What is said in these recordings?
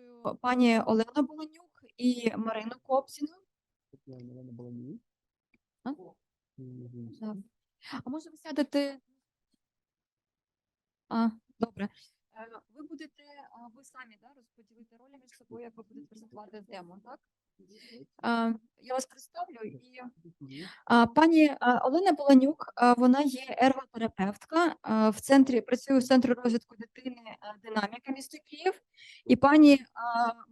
запрошую пані Олену Болонюк і Марину Копсіну. А? Да. А може ви сядете? А, добре. Е, Ви будете, ви самі да, розподілити ролі між собою, як ви будете презентувати демо, так? А, Я вас представлю і Пані Олена Болонюк, а, вона є ерготерапевтка в центрі, працює в центрі розвитку дитини динаміка місто Київ. І пані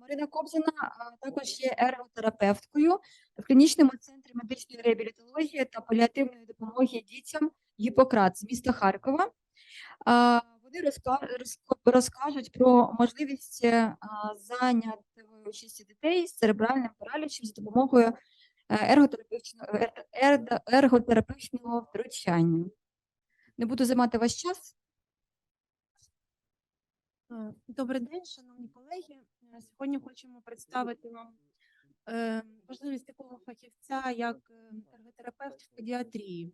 Марина Кобзіна а, також є ерготерапевткою в клінічному центрі медичної реабілітології та паліативної допомоги дітям Гіппократ з міста Харкова. Вони розкажуть про можливість е, участі дітей з церебральним паралічем за допомогою е, ерготерапевтичного, ерготерапевтичного втручання. Не буду займати ваш час. Е, Добрий день, шановні колеги. Е, Сьогодні хочемо представити вам е, важливість такого фахівця, як е, ерготерапевт в педіатрії,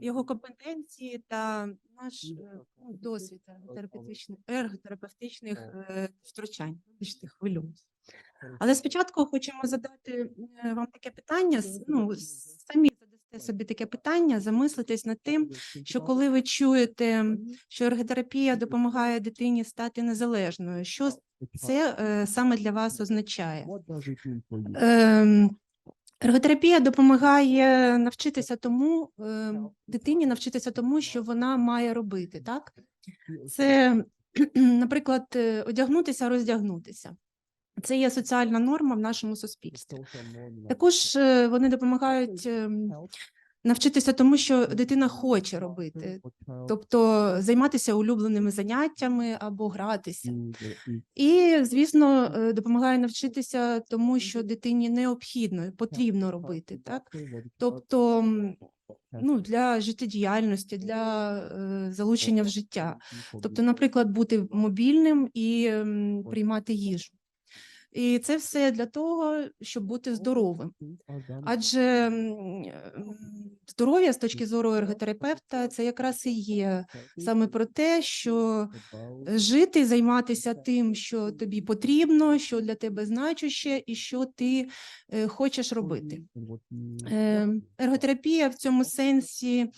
його компетенції та наш е, ну, досвід ерготерапевтичних, ерготерапевтичних е, втручань. Вибачте, хвилююсь. Але спочатку хочемо задати е, вам таке питання. Ну, самі собі таке питання, замислитись над тим, що коли ви чуєте що ерготерапія допомагає дитині стати незалежною. Що це е, саме для вас означає? Ем, Ерготерапія допомагає навчитися тому, ем, дитині навчитися тому, що вона має робити. Так? Це, наприклад, е, одягнутися, роздягнутися. Це є соціальна норма в нашому суспільстві. Також е, вони допомагають ем, навчитися тому, що дитина хоче робити, тобто займатися улюбленими заняттями або гратися. І, звісно, е, допомагає навчитися тому, що дитині необхідно потрібно робити, так? Тобто, ну, для життєдіяльності, для е, залучення в життя. Тобто, наприклад, бути мобільним і м, приймати їжу. І це все для того, щоб бути здоровим. Адже е, здоров'я з точки зору ерготерапевта це якраз і є саме про те, що жити, займатися тим, що тобі потрібно, що для тебе значуще, і що ти е, хочеш робити. Е, Ерготерапія в цьому сенсі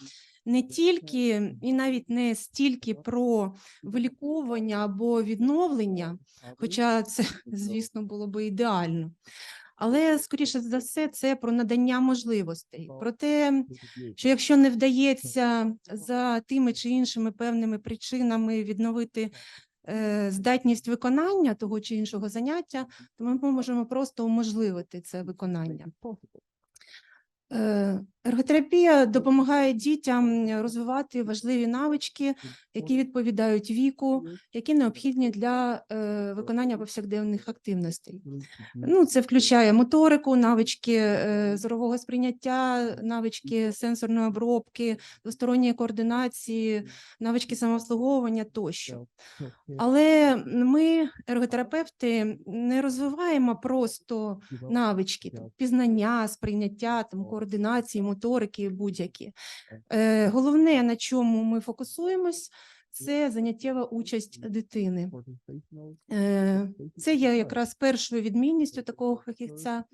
не тільки і навіть не стільки про виліковування або відновлення, хоча це, звісно, було би ідеально. Але скоріше за все, це про надання можливостей, про те, що якщо не вдається за тими чи іншими певними причинами відновити е, здатність виконання того чи іншого заняття, то ми можемо просто уможливити це виконання. Ерготерапія допомагає дітям розвивати важливі навички, які відповідають віку, які необхідні для е, виконання повсякденних активностей. Ну, це включає моторику, навички е, зорового сприйняття, навички сенсорної обробки, двосторонньої координації, навички самообслуговування тощо. Але ми, ерготерапевти, не розвиваємо просто навички, пізнання, сприйняття, там, координації, моторики будь-які. Е, головне, на чому ми фокусуємось, це заняттєва участь дитини. Е, це є якраз першою відмінністю такого фахівця,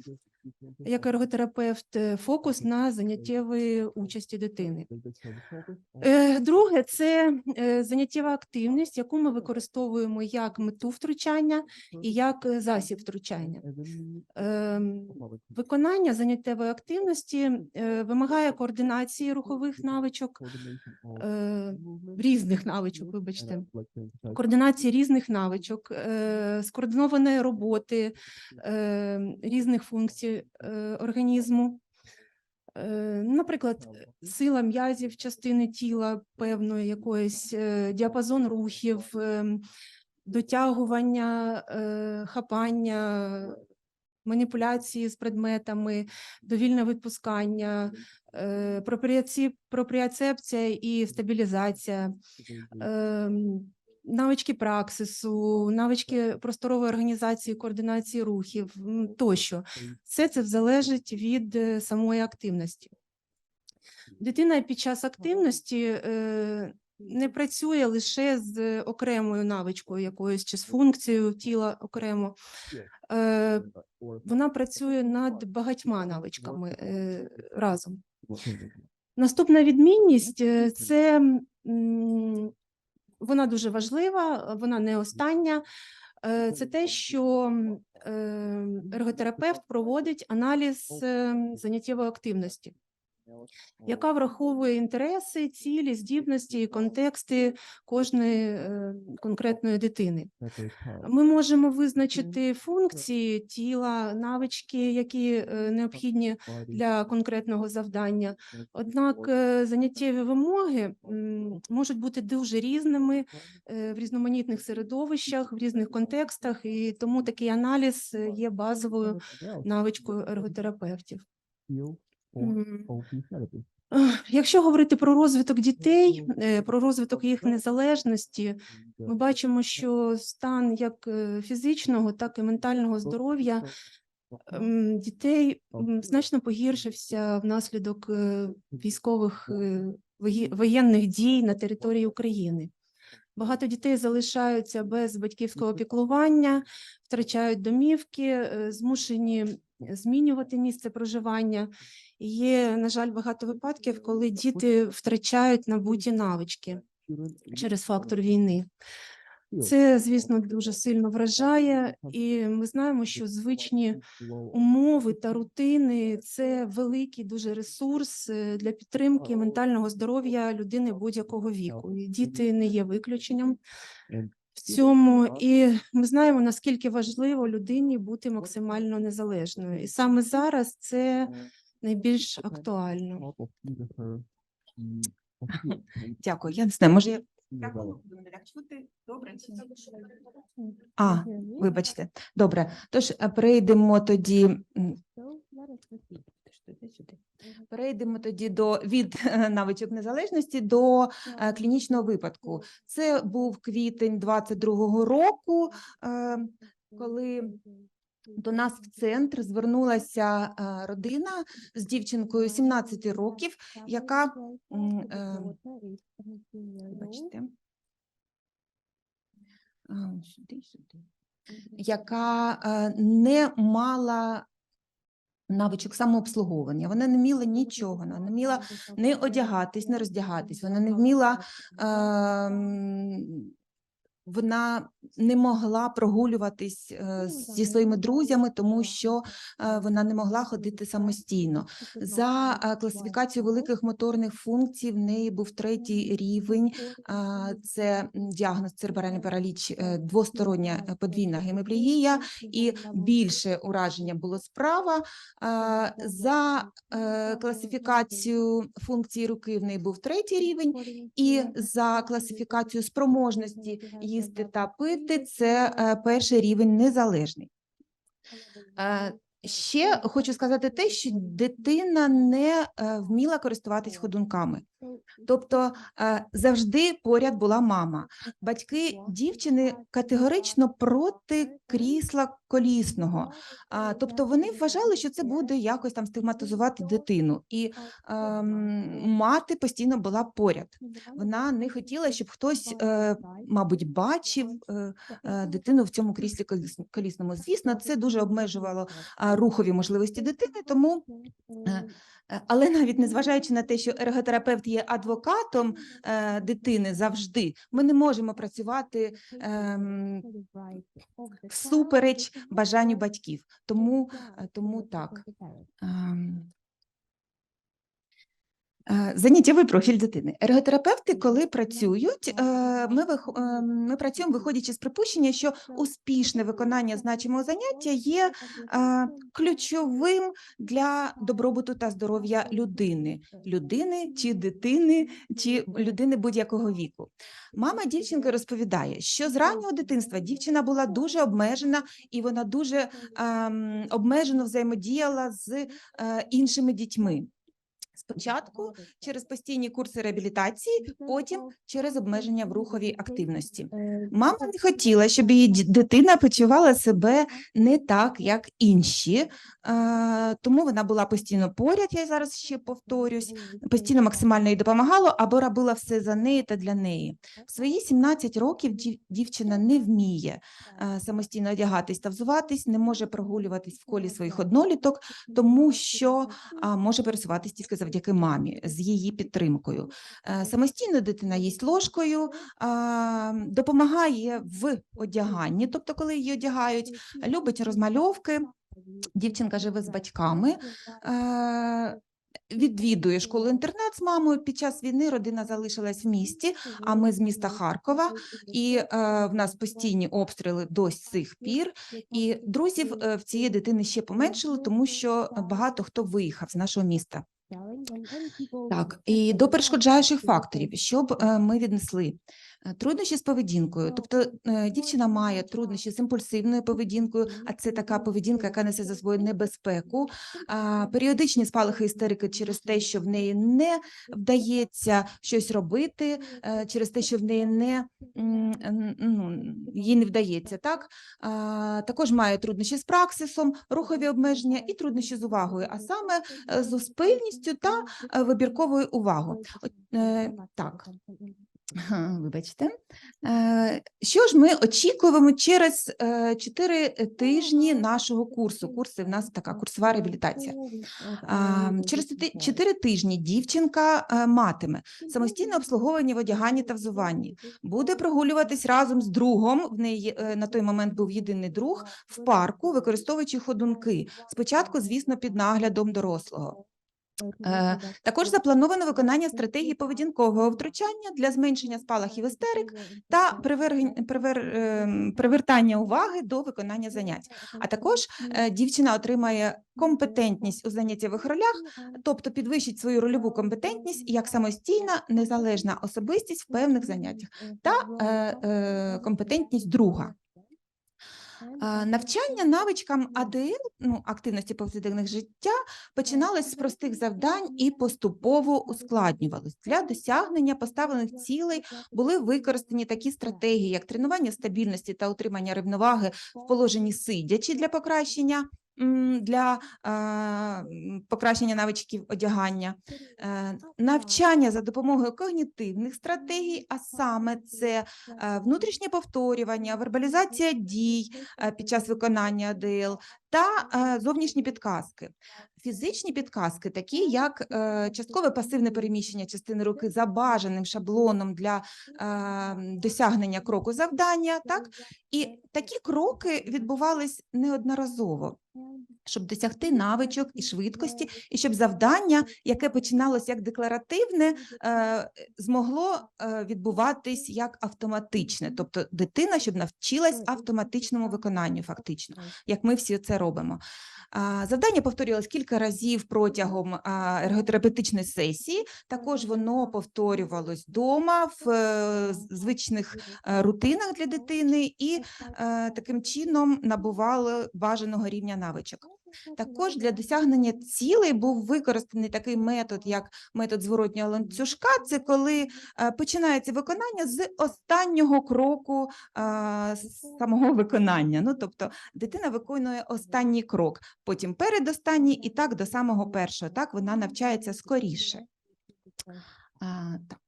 як ерготерапевт, е, фокус на заняттєвої участі дитини. Е, Друге, це е, заняттєва активність, яку ми використовуємо як мету втручання і як засіб втручання. Ем, Виконання заняттєвої активності вимагає координації рухових навичок, різних навичок, вибачте, координації різних навичок, скоординованої роботи різних функцій е, організму. Е, Наприклад, сила м'язів частини тіла певної якоїсь е, діапазон рухів, дотягування, хапання, маніпуляції з предметами, довільне відпускання, пропріоцепція і стабілізація, навички праксису, навички просторової організації, координації рухів тощо. Все це залежить від е, самої активності. Дитина під час активності е, не працює лише з окремою навичкою якоюсь чи з функцією тіла окремо. Е, Вона працює над багатьма навичками разом. Наступна відмінність це вона дуже важлива, вона не остання. Е, Це те, що е, ерготерапевт проводить аналіз е, заняттєвої активності, яка враховує інтереси, цілі, здібності і контексти кожної е, конкретної дитини. Ми можемо визначити функції тіла, навички, які е, необхідні для конкретного завдання. Однак е, заняттєві вимоги можуть бути дуже різними в різноманітних середовищах, в різних контекстах, і тому такий аналіз є базовою навичкою ерготерапевтів. Якщо говорити про розвиток дітей, е, про розвиток їх незалежності, ми бачимо, що стан як е, фізичного, так і ментального здоров'я ем, дітей значно погіршився внаслідок е, військових воєнних дій на території України. Багато дітей залишаються без батьківського піклування, втрачають домівки, змушені змінювати місце проживання. Є, на жаль, багато випадків, коли діти втрачають набуті навички через фактор війни. Це, звісно, дуже сильно вражає, і ми знаємо, що звичні умови та рутини це великий дуже ресурс е, для підтримки ментального здоров'я людини будь-якого віку. І діти не є виключенням в цьому. І ми знаємо, наскільки важливо людині бути максимально незалежною. І саме зараз це найбільш актуально. Дякую. Я не знаю, може я Дякую, так чути? Добре чи? А, вибачте. Добре. Тож е, перейдемо тоді. М, сюди? Перейдемо тоді до від е, навичок незалежності до е, клінічного випадку. Це був квітень 22-го року, е, коли до нас в центр звернулася родина з дівчинкою 17 років, яка е. А, Сюди, сюди. Яка не мала навичок самообслуговування. Вона не вміла нічого, вона не вміла не одягатись, не роздягатись, вона не вміла, ем, вона не могла прогулюватись е, зі своїми друзями, тому що е, вона не могла ходити самостійно. За е, класифікацією великих моторних функцій в неї був третій рівень. Це діагноз церебральний параліч, двостороння подвійна геміплегія і більше ураження було справа. За класифікацією функції руки в неї був третій рівень, і за класифікацією спроможності їсти та пити це е, перший рівень незалежний. Е, Ще хочу сказати те, що дитина не е, вміла користуватись ходунками. Тобто е, завжди поряд була мама. Батьки дівчини категорично проти крісла колісного. Тобто вони вважали, що це буде якось там стигматизувати дитину. І ем, мати постійно була поряд. Вона не хотіла, щоб хтось, е, мабуть, бачив е, е, дитину в цьому кріслі коліс- колісному. Звісно, це дуже обмежувало рухові можливості дитини, тому Е, Але навіть незважаючи на те, що ерготерапевт є адвокатом е, дитини завжди, ми не можемо працювати ем, всупереч бажанню батьків. Тому, е, тому так. Е, Заняттєвий профіль дитини. Ерготерапевти, коли працюють, е, ми, вих- е, ми працюємо, виходячи з припущення, що успішне виконання значимого заняття є ключовим для добробуту та здоров'я людини, людини чи дитини, чи людини будь-якого віку. Мама дівчинки розповідає, що з раннього дитинства дівчина була дуже обмежена і вона дуже ем, обмежено взаємодіяла з е, іншими дітьми. Спочатку через постійні курси реабілітації, потім через обмеження в руховій активності. Мама не хотіла, щоб її дитина почувала себе не так, як інші, е, тому вона була постійно поряд, я зараз ще повторюсь, постійно максимально їй допомагала або робила все за неї та для неї. В свої 17 років дівчина не вміє е, самостійно одягатись та взуватись, не може прогулюватись в колі своїх одноліток, тому що може пересуватись тільки завдяки мамі з її підтримкою. Е, Самостійно дитина їсть ложкою, допомагає в одяганні, тобто, коли її одягають, любить розмальовки. Дівчинка живе з батьками, е, відвідує школу-інтернат з мамою. Під час війни родина залишилась в місті, а ми з міста Харкова, і е, в нас постійні обстріли до сих пір. І друзів е, в цієї дитини ще поменшило, тому що багато хто виїхав з нашого міста. Так, і до перешкоджаючих факторів, щоб е, ми віднесли труднощі з поведінкою. Тобто е, дівчина має труднощі з імпульсивною поведінкою, а це така поведінка, яка несе за собою небезпеку, періодичні спалахи істерики через те, що в неї не вдається щось робити, е, через те, що в неї не ну, їй не вдається. Так? Також має труднощі з праксисом, рухові обмеження і труднощі з увагою, а саме е, з успільністю та е, вибірковою увагою. Е, так. Вибачте. Е, Що ж ми очікуємо через 4 тижні нашого курсу? Курси в нас така курсова реабілітація. Через 4 тижні дівчинка е, матиме самостійне обслуговування в одяганні та взуванні, буде прогулюватись разом з другом. В неї е, на той момент був єдиний друг в парку, використовуючи ходунки. Спочатку, звісно, під наглядом дорослого. Е, Також заплановано виконання стратегії поведінкового втручання для зменшення спалахів істерик та привергень- привер, ем, привертання уваги до виконання занять. А також е, дівчина отримає компетентність у заняттєвих ролях, тобто підвищить свою рольову компетентність як самостійна незалежна особистість в певних заняттях та е, компетентність друга. Навчання навичкам АДЛ, ну, активності повсякденних життя, починалось з простих завдань і поступово ускладнювалось. Для досягнення поставлених цілей були використані такі стратегії, як тренування стабільності та утримання рівноваги в положенні сидячи для покращення. Для покращення навичків одягання, Е, навчання за допомогою когнітивних стратегій, а саме це е, внутрішнє повторювання, вербалізація дій е, під час виконання АДЛ та е, зовнішні підказки. Фізичні підказки, такі як е, часткове пасивне переміщення частини руки за бажаним шаблоном для е, досягнення кроку завдання, так і такі кроки відбувались неодноразово. Щоб досягти навичок і швидкості, і щоб завдання, яке починалось як декларативне, е, змогло відбуватись як автоматичне, тобто дитина, щоб навчилась автоматичному виконанню, фактично, як ми всі це робимо. А, Завдання повторювалось кілька разів протягом ерготерапевтичної сесії. Також воно повторювалось вдома в е, звичних е, рутинах для дитини і е, таким чином набувало бажаного рівня навичок. Також для досягнення цілей був використаний такий метод, як метод зворотнього ланцюжка. Це коли е, починається виконання з останнього кроку е, самого виконання. Ну, тобто дитина виконує останній крок, потім передостанній і так до самого першого. Так вона навчається скоріше. А, так.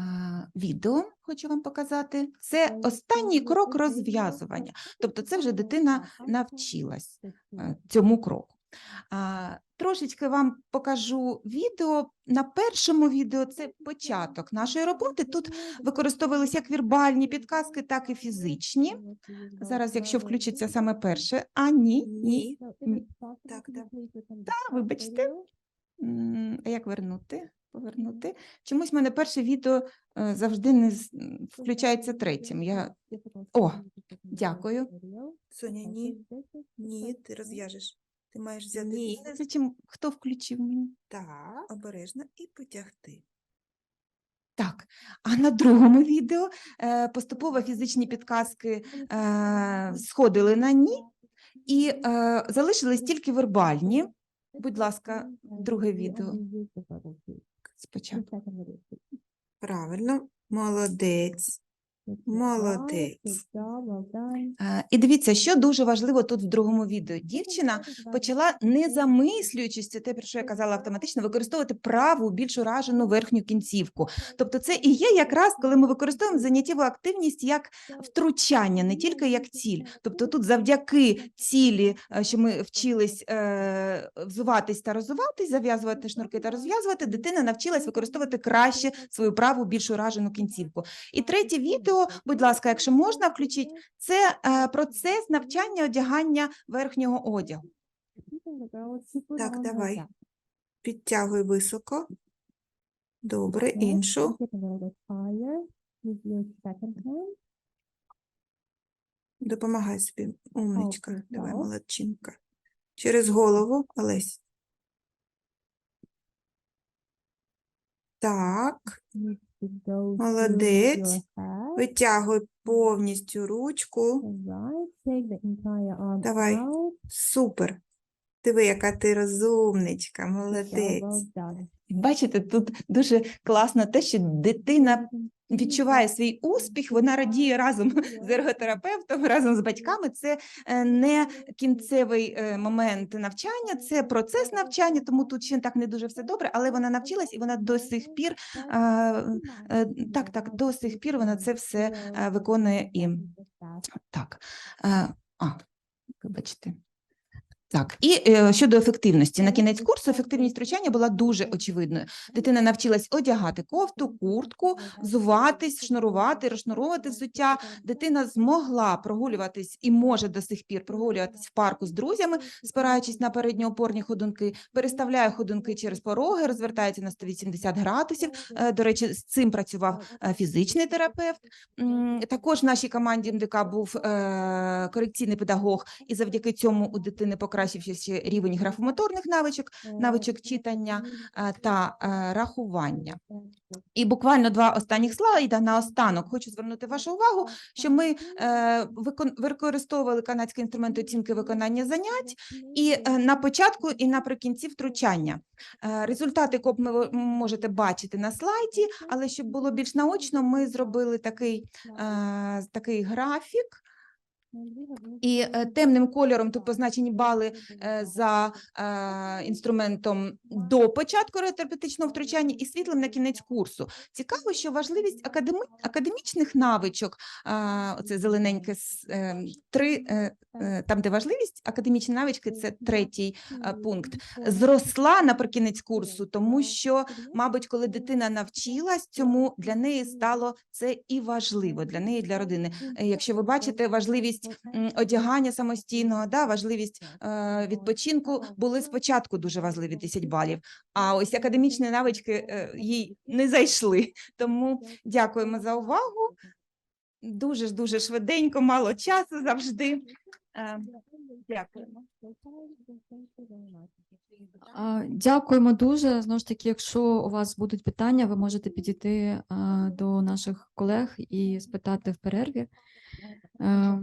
А, відео хочу вам показати. Це останній крок розв'язування. Тобто, це вже дитина навчилась е, цьому кроку. Трошечки вам покажу відео. На першому відео це початок нашої роботи. Тут використовувалися як вірбальні підказки, так і фізичні. Зараз, якщо включиться саме перше, а ні, ні. ні. Так, так. Та, вибачте. Як вернути? Повернути. Чомусь в мене перше відео е, завжди не включається третім. Я... О, дякую. Соня, ні. Ні, ти розв'яжеш. Ти маєш взяти Ні, зачем? Хто включив мені? так, обережно і потягти. Так, а на другому відео е, поступово фізичні підказки е, сходили на ні, і е, залишились тільки вербальні. Будь ласка, друге відео спочатку. Правильно. Молодець. Молодець. Е, І дивіться, що дуже важливо тут в другому відео. Дівчина почала, не замислюючись, це те, про що я казала автоматично, використовувати праву, більш уражену верхню кінцівку. Тобто, це і є якраз, коли ми використовуємо заняттєву активність як втручання, не тільки як ціль. Тобто, тут завдяки цілі, е, що ми вчились е, взуватись та розуватись, зав'язувати шнурки та розв'язувати, дитина навчилась використовувати краще свою праву, більш уражену кінцівку. І третє відео, будь ласка, якщо можна, включіть, це е, процес навчання одягання верхнього одягу. Так, давай. Підтягуй високо. Добре, іншу. Допомагай собі. Умничка. Давай, молодчинка. Через голову, Олесь. Так, Молодець. витягуй повністю ручку. Давай. Супер. Диви, яка ти розумничка, молодець. Бачите, тут дуже класно те, що дитина відчуває свій успіх, вона радіє разом з ерготерапевтом, разом з батьками. Це е, не кінцевий е, момент навчання, це процес навчання, тому тут ще так не дуже все добре, але вона навчилась і вона до сих пір е, так, так, до сих пір вона це все виконує і так. А, вибачте. Так, і е, щодо ефективності, на кінець курсу ефективність втручання була дуже очевидною. Дитина навчилась одягати кофту, куртку, взуватись, шнурувати, розшнуровувати взуття. Дитина змогла прогулюватись і може до сих пір прогулюватись в парку з друзями, спираючись на передньоопорні ходунки, переставляє ходунки через пороги, розвертається на 180 градусів. Е, До речі, з цим працював е, фізичний терапевт. Також в нашій команді МДК був е, корекційний педагог, і завдяки цьому у дитини покращився рівень графомоторних навичок, навичок читання е, та е, рахування. І буквально два останніх слайда наостанок. Хочу звернути вашу увагу, що ми е, використовували канадські інструменти оцінки виконання занять і е, на початку і наприкінці втручання. Е, Результати КОП ми ви можете бачити на слайді, але щоб було більш наочно, ми зробили такий, е, такий графік. І е, темним кольором тут позначені бали е, за е, інструментом до початку терапевтичного втручання і світлим на кінець курсу. Цікаво, що важливість академи... академічних навичок, оце зелененьке три, там, де важливість, академічні навички, це третій пункт, зросла наприкінець курсу, тому що, мабуть, коли дитина навчилась цьому, для неї стало це і важливо, для неї, для родини. Якщо ви бачите важливість м, одягання самостійного, да, важливість е, відпочинку були спочатку дуже важливі 10 балів, а ось академічні навички е, їй не зайшли. Тому дякуємо за увагу. Дуже ж дуже швиденько, мало часу завжди. Е, Дякуємо. Дякуємо дуже. Знову ж таки, якщо у вас будуть питання, ви можете підійти а, до наших колег і спитати в перерві. Е,